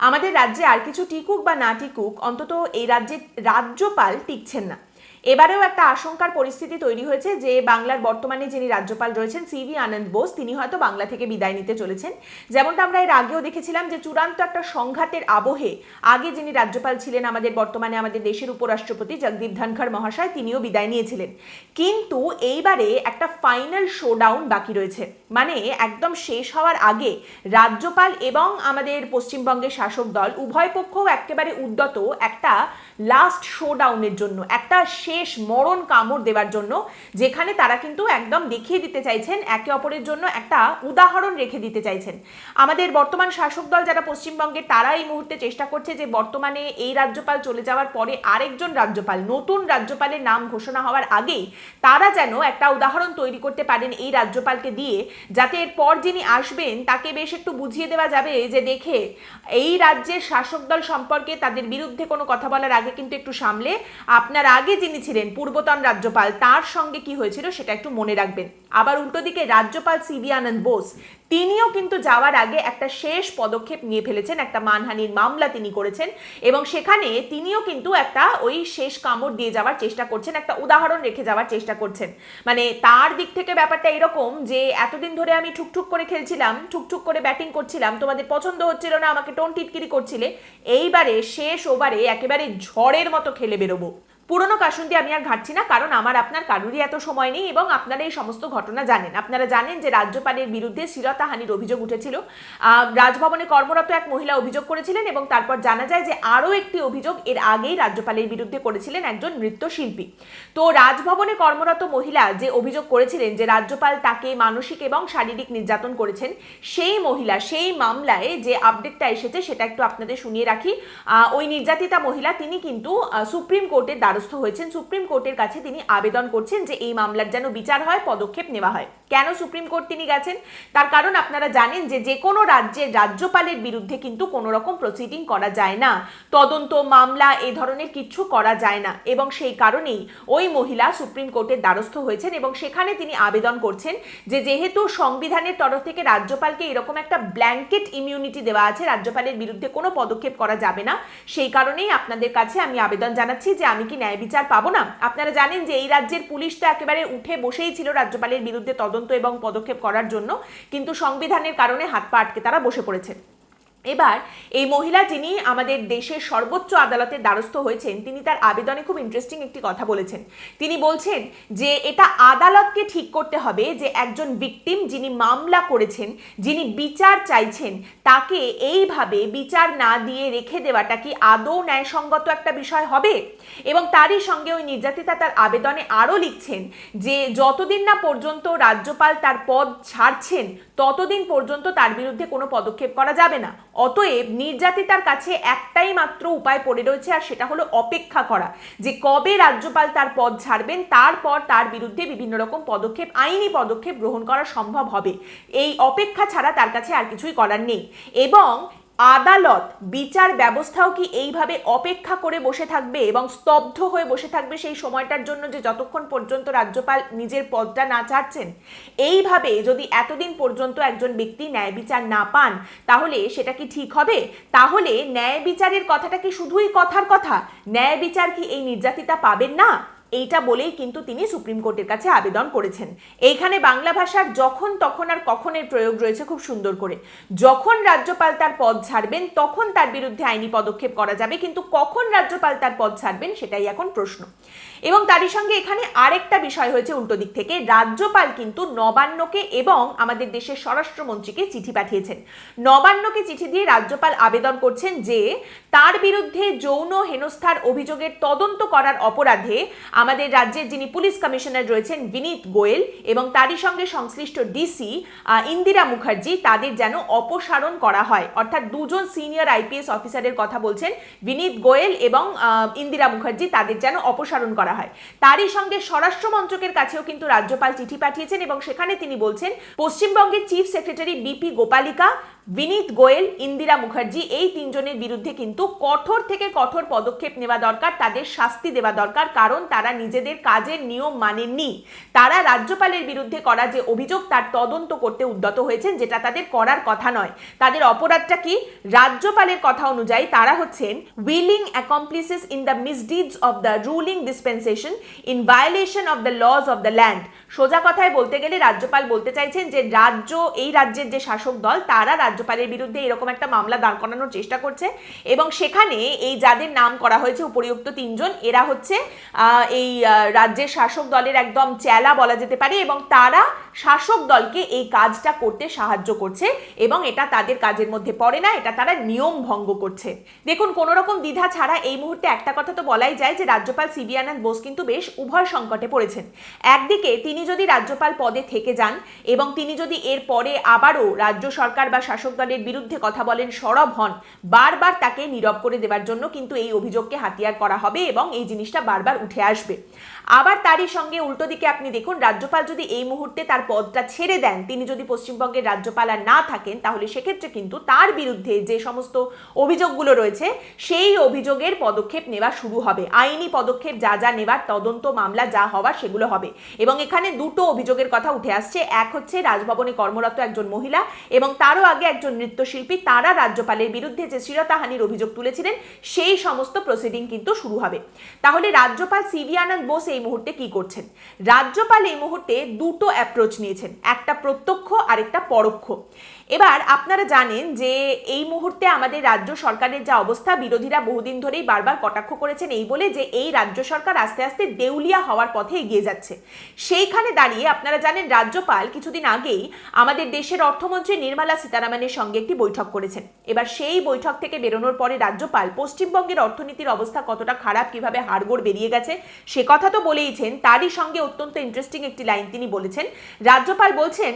আমাদের রাজ্যে আর কিছু টিকুক বা না টিকুক অন্তত এই রাজ্যের রাজ্যপাল টিকছেন না। এবারেও একটা আশঙ্কার পরিস্থিতি তৈরি হয়েছে যে বাংলার বর্তমানে যিনি রাজ্যপাল রয়েছেন সিভি আনন্দ বোস, তিনি হয়তো বাংলা থেকে বিদায় নিতে চলেছেন। যেমনটা আমরা এর আগেও দেখেছিলাম যে চূড়ান্ত একটা সংঘাতের আবহে আগে যিনি রাজ্যপাল ছিলেন আমাদের বর্তমানে আমাদের দেশের উপরাষ্ট্রপতি জগদীপ ধনখড় মহাশয়, তিনিও বিদায় নিয়েছিলেন। কিন্তু এইবারে একটা ফাইনাল শোডাউন বাকি রয়েছে। মানে একদম শেষ হওয়ার আগে রাজ্যপাল এবং আমাদের পশ্চিমবঙ্গের শাসক দল উভয় পক্ষও একেবারে উদ্যত একটা লাস্ট শোডাউনের জন্য, একটা শেষ মরণ কামড় দেওয়ার জন্য, যেখানে তারা কিন্তু একদম দেখিয়ে দিতে চাইছেন, একে অপরের জন্য একটা উদাহরণ রেখে দিতে চাইছেন। আমাদের বর্তমান শাসক দল যারা পশ্চিমবঙ্গের তারা এই মুহূর্তে চেষ্টা করছে যে বর্তমানে এই রাজ্যপাল চলে যাওয়ার পরে আরেকজন রাজ্যপাল, নতুন রাজ্যপালের নাম ঘোষণা হওয়ার আগেই তারা যেন একটা উদাহরণ তৈরি করতে পারেন এই রাজ্যপালকে দিয়ে, যাতে এরপর যিনি আসবেন, তাকে বেশ একটু বুঝিয়ে দেওয়া যাবে যে দেখে, এই রাজ্যের শাসক দল সম্পর্কে তাদের বিরুদ্ধে কোনো কথা বলার আগে কিন্তু একটু সামলে, আপনার আগে যিনি ছিলেন পূর্বতন রাজ্যপাল। তার সঙ্গে কি হয়েছিল সেটা একটু মনে রাখবেন। আবার উল্টো দিকে রাজ্যপাল সিবি আনন্দ বোস, তিনিও কিন্তু যাওয়ার আগে একটা শেষ পদক্ষেপ নিয়ে ফেলেছেন, একটা মানহানির মামলা তিনি করেছেন এবং সেখানে তিনিও কিন্তু একটা ওই শেষ কামড় দিয়ে যাওয়ার চেষ্টা করছেন, একটা উদাহরণ রেখে যাওয়ার চেষ্টা করছেন। মানে তার দিক থেকে ব্যাপারটা এরকম যে, এতদিন ধরে আমি ঠুকঠুক করে খেলছিলাম, ঠুকঠুক করে ব্যাটিং করছিলাম, তোমাদের পছন্দ হচ্ছিল না, আমাকে টোন টিটকিরি করছিলে, এইবারে শেষ ওভারে একেবারে ঝড়ের মতো খেলে বেরোবো। পুরনো কাসুন্দি আমি আর ঘাটছি না, কারণ আমার আপনার কারুরই এত সময় নেই এবং আপনারা এই সমস্ত ঘটনা জানেন। আপনারা জানেন যে রাজ্যপালের বিরুদ্ধে শ্লীলতাহানির অভিযোগ উঠেছিল। রাজভবনে কর্মরত এক মহিলা অভিযোগ করেছিলেন এবং তারপর জানা যায় যে আরও একটি অভিযোগ এর আগেই রাজ্যপালের বিরুদ্ধে করেছিলেন একজন নৃত্যশিল্পী। তো রাজভবনে কর্মরত মহিলা যে অভিযোগ করেছিলেন যে রাজ্যপাল তাকে মানসিক এবং শারীরিক নির্যাতন করেছেন, সেই মহিলা, সেই মামলায় যে আপডেটটা এসেছে সেটা একটু আপনাদের শুনিয়ে রাখি। ওই নির্যাতিতা মহিলা, তিনি কিন্তু সুপ্রিম কোর্টের দ্বারস্থ হয়েছেন। সুপ্রিম কোর্টের কাছে তিনি আবেদন করছেন যে এই মামলার যেন বিচার হয়, পদক্ষেপ নেওয়া হয়। কেন সুপ্রিম কোর্ট তিনি গেছেন? তার কারণ আপনারা জানেন যে যে কোনো রাজ্যের রাজ্যপালের বিরুদ্ধে কিন্তু কোনো রকম প্রসিডিং করা যায় না। তদন্ত, মামলা এ ধরনের কিছু করা যায় না এবং সেই কারণেই ওই মহিলা সুপ্রিম কোর্টের দ্বারস্থ হয়েছেন এবং সেখানে তিনি আবেদন করছেন যে যেহেতু সংবিধানের তরফ থেকে রাজ্যপালকে এরকম একটা ব্ল্যাঙ্কেট ইমিউনিটি দেওয়া আছে, রাজ্যপালের বিরুদ্ধে কোনো পদক্ষেপ করা যাবে না, সেই কারণেই আপনাদের কাছে আমি আবেদন জানাচ্ছি যে আমি কি ন্যায় বিচার পাবো না। আপনারা জানেন যে এই রাজ্যের পুলিশটা একেবারে উঠে বসেই ছিল রাজ্যপালের বিরুদ্ধে তদন্ত এবং পদক্ষেপ করার জন্য। কিন্তু সংবিধানের কারণে হাত পা আটকে তারা বসে পড়েছে। এবার এই মহিলা যিনি আমাদের দেশের সর্বোচ্চ আদালতের দ্বারস্থ হয়েছেন, তিনি তার আবেদনে খুব ইন্টারেস্টিং একটি কথা বলেছেন। তিনি বলছেন যে এটা আদালতকে ঠিক করতে হবে যে একজন ভিকটিম যিনি মামলা করেছেন, যিনি বিচার চাইছেন, তাকে এইভাবে বিচার না দিয়ে রেখে দেওয়াটা কি আদৌ ন্যায়সঙ্গত একটা বিষয় হবে? এবং তারই সঙ্গে ওই নির্যাতিতা তার আবেদনে আরও লিখছেন যে যতদিন না পর্যন্ত রাজ্যপাল তার পদ ছাড়ছেন, ততদিন পর্যন্ত তার বিরুদ্ধে কোনো পদক্ষেপ করা যাবে না। অতএব নির্যাতিতার কাছে একটাই মাত্র উপায় পড়ে রয়েছে, আর সেটা হলো অপেক্ষা করা। যে কবে রাজ্যপাল তার পদ ছাড়বেন, তারপর তার বিরুদ্ধে বিভিন্ন রকম পদক্ষেপ, আইনি পদক্ষেপ গ্রহণ করা সম্ভব হবে। এই অপেক্ষা ছাড়া তার কাছে আর কিছুই করার নেই। এবং আদালত বিচার ব্যবস্থাও কি এইভাবে অপেক্ষা করে বসে থাকবে এবং স্তব্ধ হয়ে বসে থাকবে সেই সময়টার জন্য যে যতক্ষণ পর্যন্ত রাজ্যপাল নিজের পদটা না ছাড়ছেন? এইভাবে যদি এতদিন পর্যন্ত একজন ব্যক্তি ন্যায় বিচার না পান, তাহলে সেটা কি ঠিক হবে? তাহলে ন্যায় বিচারের কথাটা কি শুধুই কথার কথা? ন্যায় বিচার কি এই নির্যাতিতা পাবেন না? এইটা বলেই কিন্তু তিনি সুপ্রিম কোর্টের কাছে আবেদন করেছেন। এইখানে বাংলা ভাষার যখন তখন আর কখনের প্রয়োগ রয়েছে খুব সুন্দর করে। যখন রাজ্যপাল তার পদ ছাড়বেন, তখন তার বিরুদ্ধে আইনি পদক্ষেপ করা যাবে, কিন্তু কখন রাজ্যপাল তার পদ ছাড়বেন সেটাই এখন প্রশ্ন। এবং তারই সঙ্গে এখানে আরেকটা বিষয় হয়েছে উল্টো দিক থেকে। রাজ্যপাল কিন্তু নবান্নকে এবং আমাদের দেশের স্বরাষ্ট্রমন্ত্রীকে চিঠি পাঠিয়েছেন। নবান্নকে চিঠি দিয়ে রাজ্যপাল আবেদন করছেন যে, তার বিরুদ্ধে যৌন হেনস্থার অভিযোগের তদন্ত করার অপরাধে আমাদের রাজ্যের যিনি পুলিশ কমিশনার রয়েছেন বিনীত গোয়েল এবং তারই সঙ্গে সংশ্লিষ্ট ডিসি ইন্দিরা মুখার্জি, তাদের যেন অপসারণ করা হয়। অর্থাৎ দুজন সিনিয়র আইপিএস অফিসারের কথা বলছেন বিনীত গোয়েল এবং ইন্দিরা মুখার্জি, তাদের যেন অপসারণ করা হয়। তারই সঙ্গে স্বরাষ্ট্র মন্ত্রকের কাছেও কিন্তু রাজ্যপাল চিঠি পাঠিয়েছেন এবং সেখানে তিনি বলছেন, পশ্চিমবঙ্গের chief secretary BP Gopalika Vineet Goyal, Indira Mukherjee এই তিনজনের বিরুদ্ধে কিন্তু কঠোর থেকে কঠোর পদক্ষেপ নেওয়া দরকার, তাদের শাস্তি দেওয়া দরকার, কারণ তারা নিজেদের কাজের নিয়ম মানেননি। তারা রাজ্যপালের বিরুদ্ধে করা যে অভিযোগ, তার তদন্ত করতে উদ্যত হয়েছেন, যেটা তাদের করার কথা নয়। তাদের অপরাধটা কি? রাজ্যপালের কথা অনুযায়ী তারা হচ্ছেন willing accomplices in the misdeeds of the ruling dispensation in violation of the laws of the land সোজা কথায় বলতে গেলে রাজ্যপাল বলতে চাইছেন যে, রাজ্য, এই রাজ্যের যে শাসক দল, তারা রাজ্যপালের বিরুদ্ধে এরকম একটা মামলা দাঁড় করানোর চেষ্টা করছে এবং সেখানে এই যাদের নাম করা হয়েছে, উপরিউক্ত তিনজন, এরা হচ্ছে এই রাজ্যের শাসক দলের একদম চেলা বলা যেতে পারে এবং তারা শাসক দলকে এই কাজটা করতে সাহায্য করছে এবং এটা তাদের কাজের মধ্যে পড়ে না, এটা তারা নিয়ম ভঙ্গ করছে। দেখুন কোনো রকম দ্বিধা ছাড়া এই মুহূর্তে একটা কথা তো বলাই যায় যে, রাজ্যপাল সিবি বোস কিন্তু বেশ উভয় সংকটে পড়েছেন। একদিকে তিনি যদি রাজ্যপাল পদে থেকে যান এবং তিনি যদি এর পরে আবারও রাজ্য সরকার বা শাসক দলের বিরুদ্ধে কথা বলেন, সরব হন, বারবার তাকে নীরব করে দেওয়ার জন্য কিন্তু এই অভিযোগকে হাতিয়ার করা হবে এবং এই জিনিসটা বারবার উঠে আসবে। আবার তারই সঙ্গে উল্টো দিকে আপনি দেখুন, রাজ্যপাল যদি এই মুহূর্তে তার পদটা ছেড়ে দেন, তিনি যদি পশ্চিমবঙ্গের রাজ্যপাল আর না থাকেন, তাহলে সেক্ষেত্রে কিন্তু তার বিরুদ্ধে যে সমস্ত অভিযোগগুলো রয়েছে, সেই অভিযোগের পদক্ষেপ নেওয়া শুরু হবে। আইনি পদক্ষেপ যা যা নেবার তদন্ত মামলা যা হওয়ার সেগুলো হবে। এবং এখানে দুটো অভিযোগের কথা উঠে আসছে। এক হচ্ছে রাজভবনে কর্মরত একজন মহিলা এবং তারও আগে একজন নৃত্যশিল্পী, তারা রাজ্যপালের বিরুদ্ধে যে শিরতাহানির অভিযোগ তুলেছিলেন, সেই সমস্ত প্রসিডিং কিন্তু শুরু হবে। তাহলে রাজ্যপাল সিভি আনন্দ বোস এই মুহূর্তে কি করছেন? রাজ্যপাল এই মুহূর্তে দুটো অ্যাপ্রোচ নিয়েছেন, একটা প্রত্যক্ষ আর একটা পরোক্ষ। এবার আপনারা জানেন যে এই মুহূর্তে আমাদের রাজ্য সরকারের যা অবস্থা, বিরোধীরা বহুদিন ধরেই বারবার কটাক্ষ করেছেন এই বলে যে এই রাজ্য সরকার আস্তে আস্তে দেউলিয়া হওয়ার পথে এগিয়ে যাচ্ছে। সেইখানে দাঁড়িয়ে আপনারা জানেন রাজ্যপাল কিছুদিন আগেই আমাদের দেশের অর্থমন্ত্রী নির্মলা সীতারামনের সঙ্গে একটি বৈঠক করেছেন। এবার সেই বৈঠক থেকে বেরোনোর পরে রাজ্যপাল পশ্চিমবঙ্গের অর্থনীতির অবস্থা কতটা খারাপ, কীভাবে হাড়গোড় বেরিয়ে গেছে, সে কথা তো বলেইছেন। তারই সঙ্গে অত্যন্ত ইন্টারেস্টিং একটি লাইন তিনি বলেছেন। রাজ্যপাল বলছেন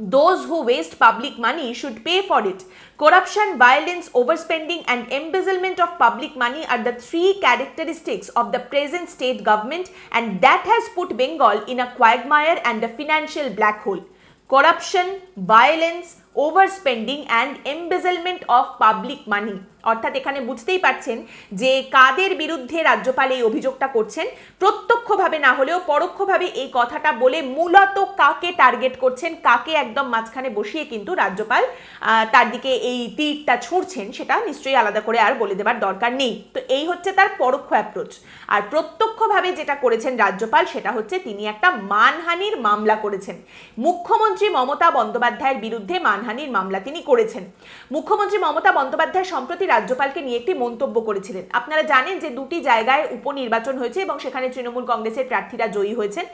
Those who waste public money should pay for it. Corruption, violence, overspending, and embezzlement of public money are the three characteristics of the present state government, and that has put Bengal in a quagmire and a financial black hole. Corruption, violence, overspending, and embezzlement of public money. অর্থাৎ এখানে বুঝতেই পারছেন যে কাদের বিরুদ্ধে রাজ্যপাল এই অভিযোগটা করছেন। প্রত্যক্ষভাবে না হলেও পরোক্ষভাবে এই কথাটা বলে মূলত কাকে টার্গেট করছেন, কাকে একদম মাঝখানে বসিয়ে কিন্তু রাজ্যপাল তার দিকে এই তীরটা ছুঁড়ছেন সেটা নিশ্চয়ই আলাদা করে আর বলে দেবার দরকার নেই। তো এই হচ্ছে তার পরোক্ষ অ্যাপ্রোচ আর প্রত্যক্ষভাবে যেটা করেছেন রাজ্যপাল সেটা হচ্ছে তিনি একটা মানহানির মামলা করেছেন। মুখ্যমন্ত্রী মমতা বন্দ্যোপাধ্যায়ের বিরুদ্ধে মানহানির মামলা তিনি করেছেন। মুখ্যমন্ত্রী মমতা বন্দ্যোপাধ্যায় সম্প্রতি রাজ্যপালকে নিয়ে একটি মন্তব্য করেছিলেন। আপনারা জানেন যে দুটি জায়গায় উপনির্বাচন হয়েছে এবং সেখানে তৃণমূল কংগ্রেসের প্রার্থীরা জয়ী হয়েছেন।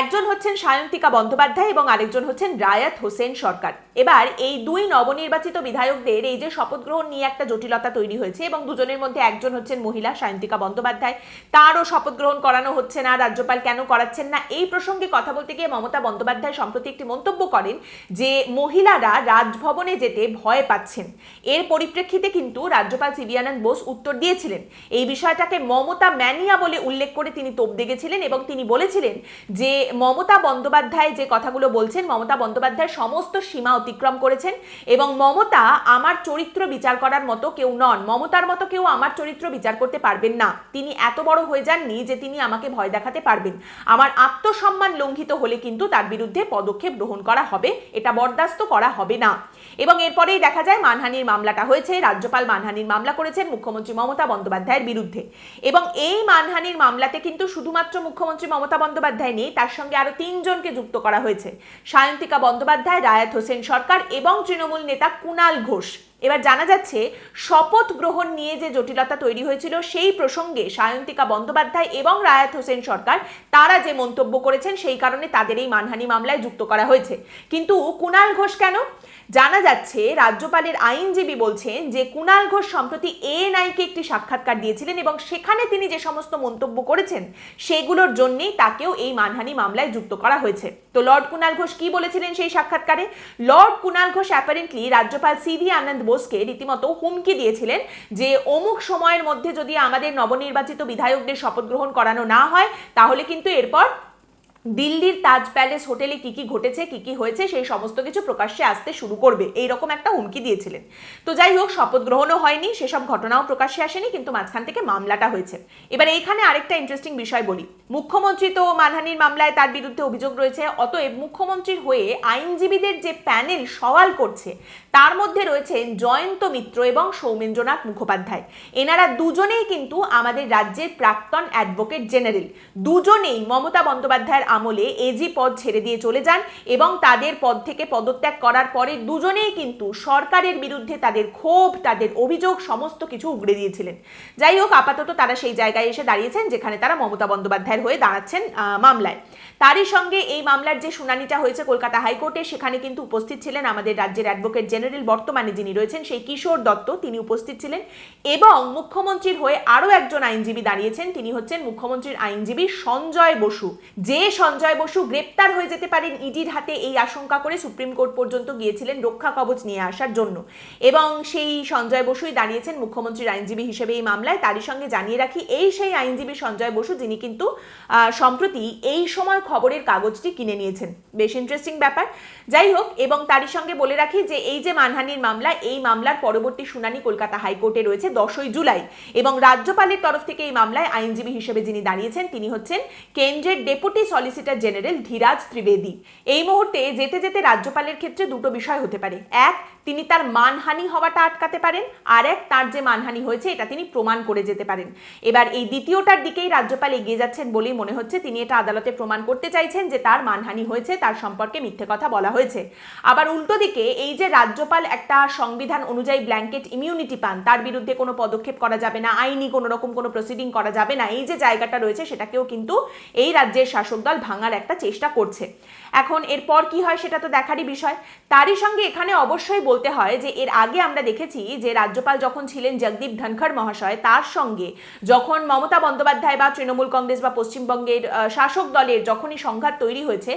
একজন হচ্ছেন সায়ন্তিকা বন্দ্যোপাধ্যায় এবং আরেকজন হচ্ছেন রায়াত হোসেন সরকার। এবার এই দুই নবনির্বাচিত বিধায়কদের এই যে শপথ গ্রহণ নিয়ে একটা জটিলতা তৈরি হয়েছে এবং দুজনের মধ্যে একজন হচ্ছেন মহিলা, সায়ন্তিকা বন্দ্যোপাধ্যায়। তারও শপথ গ্রহণ করানো হচ্ছে না, রাজ্যপাল কেন করাচ্ছেন না? এই প্রসঙ্গে কথা বলতে গিয়ে মমতা বন্দ্যোপাধ্যায় সম্প্রতি একটি মন্তব্য করেন যে, মহিলারা রাজভবনে যেতে ভয় পাচ্ছেন। এর পরিপ্রেক্ষিতে কিন্তু রাজ্যপাল সিবি আনন্দ বোস উত্তর দিয়েছিলেন। এই বিষয়টাকে মমতা ম্যানিয়া বলে উল্লেখ করে তিনি তোপ দেখেছিলেন এবং তিনি বলেছিলেন যে, মমতা বন্দ্যোপাধ্যায় যে কথাগুলো বলছেন, মমতা বন্দ্যোপাধ্যায় সমস্ত সীমা অতিক্রম করেছেন এবং মমতা আমার চরিত্র বিচার করার মতো কেউ নন। মমতার মতো কেউ আমার চরিত্র বিচার করতে পারবেন না। তিনি এত বড় হয়ে যাননি যে তিনি আমাকে ভয় দেখাতে পারবেন। আমার আত্মসম্মান লঙ্ঘিত হলে কিন্তু তার বিরুদ্ধে পদক্ষেপ গ্রহণ করা হবে, এটা বরদাস্ত করা হবে না। এবং এরপরেই দেখা যায়, মানহানির মামলাটা হয়েছে। রাজ্যপাল মানহানির মামলা করেছেন মুখ্যমন্ত্রী মমতা বন্দ্যোপাধ্যায়ের বিরুদ্ধে। এবং এই মানহানির মামলাতে কিন্তু শুধুমাত্র মুখ্যমন্ত্রী মমতা বন্দ্যোপাধ্যায় নেই, তার সঙ্গে আরও তিনজনকে যুক্ত করা হয়েছে। সায়ন্তিকা বন্দ্যোপাধ্যায়, রায়াত হোসেন সরকার এবং তৃণমূল নেতা কুণাল ঘোষ। এবার জানা যাচ্ছে, শপথ গ্রহণ নিয়ে যে জটিলতা তৈরি হয়েছিল, সেই প্রসঙ্গে সায়ন্তিকা বন্দ্যোপাধ্যায় এবং রায়াত হোসেন সরকার, তারা যে মন্তব্য করেছেন, সেই কারণে তাদের এই মানহানি মামলায় যুক্ত করা হয়েছে। কিন্তু কুণাল ঘোষ কেন? জানা যাচ্ছে, রাজ্যপালের আইনজীবী বলছেন যে কুণাল ঘোষ সম্প্রতি এএনআইকে একটি সাক্ষাৎকার দিয়েছিলেন এবং সেখানে তিনি যে সমস্ত মন্তব্য করেছেন, সেগুলোর জন্যেই তাকেও এই মানহানি মামলায় যুক্ত করা হয়েছে। তো লর্ড কুণাল ঘোষ কি বলেছিলেন সেই সাক্ষাৎকারে? লর্ড কুণাল ঘোষ, অ্যাপারেন্টলি রাজ্যপাল সিভি আনন্দ বোসকে রীতিমতো হুমকি দিয়েছিলেন যে অমুক সময়ের মধ্যে যদি আমাদের নবনির্বাচিত বিধায়কদের শপথ গ্রহণ করানো না হয়, তাহলে কিন্তু এরপর দিল্লির তাজ প্যালেস হোটেলে কি কি ঘটেছে, কি কি হয়েছে, সেই সমস্ত কিছু প্রকাশ্যে আসতে শুরু করবে। এইরকম একটা হুমকি দিয়েছিলেন। তো যাই হোক, শপথ গ্রহণও হয়নি, সেসব ঘটনাও প্রকাশ্যে আসেনি, কিন্তু মাঝখান থেকে মামলাটা হয়েছে। এবার এইখানে আরেকটা ইন্টারেস্টিং বিষয় বলি। মুখ্যমন্ত্রী তো মানহানির মামলায় তার বিরুদ্ধে অভিযোগ রয়েছে, অতএব মুখ্যমন্ত্রীর হয়ে আইনজীবীদের যে প্যানেল সওয়াল করছে, তার মধ্যে রয়েছেন জয়ন্ত মিত্র এবং সৌমেন্দ্রনাথ মুখোপাধ্যায়। এনারা দুজনেই কিন্তু আমাদের রাজ্যের প্রাক্তন অ্যাডভোকেট জেনারেল দুজনেই মমতা বন্দ্যোপাধ্যায়ের আমলে এজি পদ ছেড়ে দিয়ে চলে যান এবং তাদের পদ থেকে পদত্যাগ করার পরে দুজনেই কিন্তু সরকারের বিরুদ্ধে তাদের ক্ষোভ, তাদের অভিযোগ, সমস্ত কিছু উগড়ে দিয়েছিলেন। যাই হোক, আপাতত তারা সেই জায়গায় এসে দাঁড়িয়েছেন যেখানে তারা মমতা বন্দ্যোপাধ্যায়ের হয়ে দাঁড়াচ্ছেন মামলায়। তারই সঙ্গে এই মামলার যে শুনানিটা হয়েছে কলকাতা হাইকোর্টে, সেখানে কিন্তু উপস্থিত ছিলেন আমাদের রাজ্যের অ্যাডভোকেট জেনারেল বর্তমানে যিনি রয়েছেন সেই কিশোর দত্ত, তিনি উপস্থিত ছিলেন এবং মুখ্যমন্ত্রীর হয়ে আরও একজন আইনজীবী দাঁড়িয়েছেন, তিনি হচ্ছেন মুখ্যমন্ত্রীর আইনজীবী সঞ্জয় বসু। যে সঞ্জয় বসু গ্রেপ্তার হয়ে যেতে পারেন ইডির হাতে এই আশঙ্কা করে সুপ্রিম কোর্ট পর্যন্ত গিয়েছিলেন রক্ষা কবচ নিয়ে আসার জন্য। এবং সেই সঞ্জয় বসুই দাঁড়িয়েছেন মুখ্যমন্ত্রীর আইনজীবী হিসেবে এই মামলায়। তারই সঙ্গে জানিয়ে রাখি, এই সেই আইনজীবী সঞ্জয় বসু, যিনি কিন্তু সম্প্রতি এই সময় খবরের কাগজটি কিনে নিয়েছেন। বেশ ইন্টারেস্টিং ব্যাপার। যাই হোক, এবং তারই সঙ্গে বলে রাখি যে, এই যে মানহানির মামলা, এই মামলার পরবর্তী শুনানি কলকাতা হাইকোর্টে রয়েছে দশই জুলাই। এবং রাজ্যপালের তরফ থেকে এই মামলায় আইনজীবী হিসেবে যিনি দাঁড়িয়েছেন, তিনি হচ্ছেন কেন্দ্রের deputy solicitor general Dhiraj Trivedi. এই মুহূর্তে যেতে যেতে রাজ্যপালের ক্ষেত্রে দুটো বিষয় হতে পারে। এক, তিনি তার মানহানি হওয়াটা আটকাতে পারেন, আর এক, তার যে মানহানি হয়েছে এটা তিনি প্রমাণ করে যেতে পারেন। এবার এই দ্বিতীয়টার দিকেই রাজ্যপাল এগিয়ে যাচ্ছেন বলেই মনে হচ্ছে, তিনি এটা আদালতে প্রমাণ করতে চাইছেন যে তার মানহানি হয়েছে, তার সম্পর্কে মিথ্যে কথা বলা হয়েছে। আবার উল্টো দিকে, এই যে রাজ্যপাল একটা সংবিধান অনুযায়ী ব্ল্যাঙ্কেট ইমিউনিটি পান, তার বিরুদ্ধে কোনো পদক্ষেপ করা যাবে না, আইনি কোনো রকম কোনো প্রসিডিং করা যাবে না, এই যে জায়গাটা রয়েছে সেটাকেও কিন্তু এই রাজ্যের শাসক দল ভাঙার একটা চেষ্টা করছে। এখন এরপর কি হয় সেটা তো দেখারই বিষয়। তারই সঙ্গে এখানে অবশ্যই বলতে হয় যে, এর আগে আমরা দেখেছি যে, রাজ্যপাল যখন ছিলেন জগদীপ ধনখড় মহাশয়, তার সঙ্গে যখন মমতা বন্দ্যোপাধ্যায় বা তৃণমূল কংগ্রেস বা পশ্চিমবঙ্গের শাসক দলের যখনই সংঘাত তৈরি হয়েছে,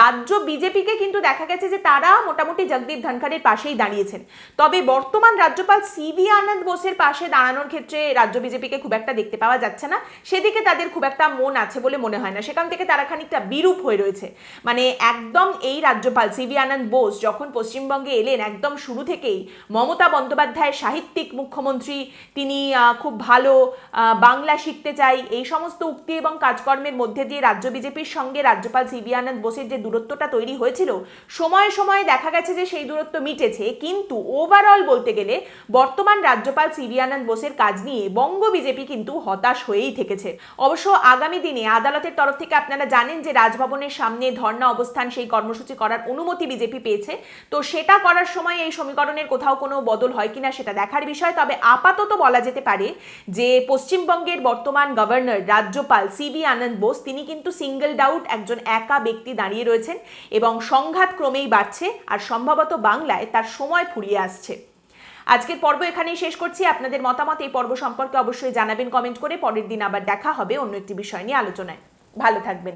রাজ্য বিজেপিকে কিন্তু দেখা গেছে যে, তারা মোটামুটি জগদীপ ধনখড়ের পাশেই দাঁড়িয়েছেন। তবে বর্তমান রাজ্যপাল সিভি আনন্দ বোসের পাশে দাঁড়ানোর ক্ষেত্রে রাজ্য বিজেপিকে খুব একটা দেখতে পাওয়া যাচ্ছে না। সেদিকে তাদের খুব একটা মন আছে বলে মনে হয় না। সেখান থেকে তারা খানিকটা বিরূপ হয়ে রয়েছে। মানে একদম এই রাজ্যপাল সিভি আনন্দ বোস যখন পশ্চিমবঙ্গে এলেন একদম শুরু থেকেই, মমতা বন্দ্যোপাধ্যায় সাহিত্যিক মুখ্যমন্ত্রী, তিনি খুব ভালো বাংলা শিখতে চাই, এই সমস্ত উক্তি এবং কাজকর্মের মধ্যে দিয়ে রাজ্য বিজেপির সঙ্গে রাজ্যপাল সিবি আনন্দ বোসের যে দূরত্বটা তৈরি হয়েছিল, সময়ে সময়ে দেখা গেছে যে সেই দূরত্ব মিটেছে। কিন্তু ওভারঅল বলতে গেলে, বর্তমান রাজ্যপাল সিবি আনন্দ বোসের কাজ নিয়ে বঙ্গ বিজেপি কিন্তু হতাশ হয়েই থেকেছে। অবশ্য আগামী দিনে আদালতের তরফ থেকে আপনারা জানেন যে রাজভবনের সামনে ধর্ণা অবস্থান, সেই কর্মসূচি করার অনুমতি বিজেপি পেয়েছে। তো সেটা করার সময় এই সমীকরণের কোথাও কোনো বদল হয় কিনা সেটা দেখার বিষয়। তবে আপাতত বলা যেতে পারে যে পশ্চিমবঙ্গের বর্তমান গভর্নর, রাজ্যপাল সিবি আনন্দ বোস, তিনি কিন্তু সিঙ্গেল ডাউট একজন একা ব্যক্তি দাঁড়িয়ে রয়েছেন এবং সংঘাত ক্রমেই বাড়ছে আর সম্ভবত বাংলায় তার সময় ফুরিয়ে আসছে। আজকের পর্ব এখানেই শেষ করছি। আপনাদের মতামত এই পর্ব সম্পর্কে অবশ্যই জানাবেন, কমেন্ট করে। পরের দিন আবার দেখা হবে অন্য একটি বিষয় নিয়ে আলোচনায়। ভালো থাকবেন।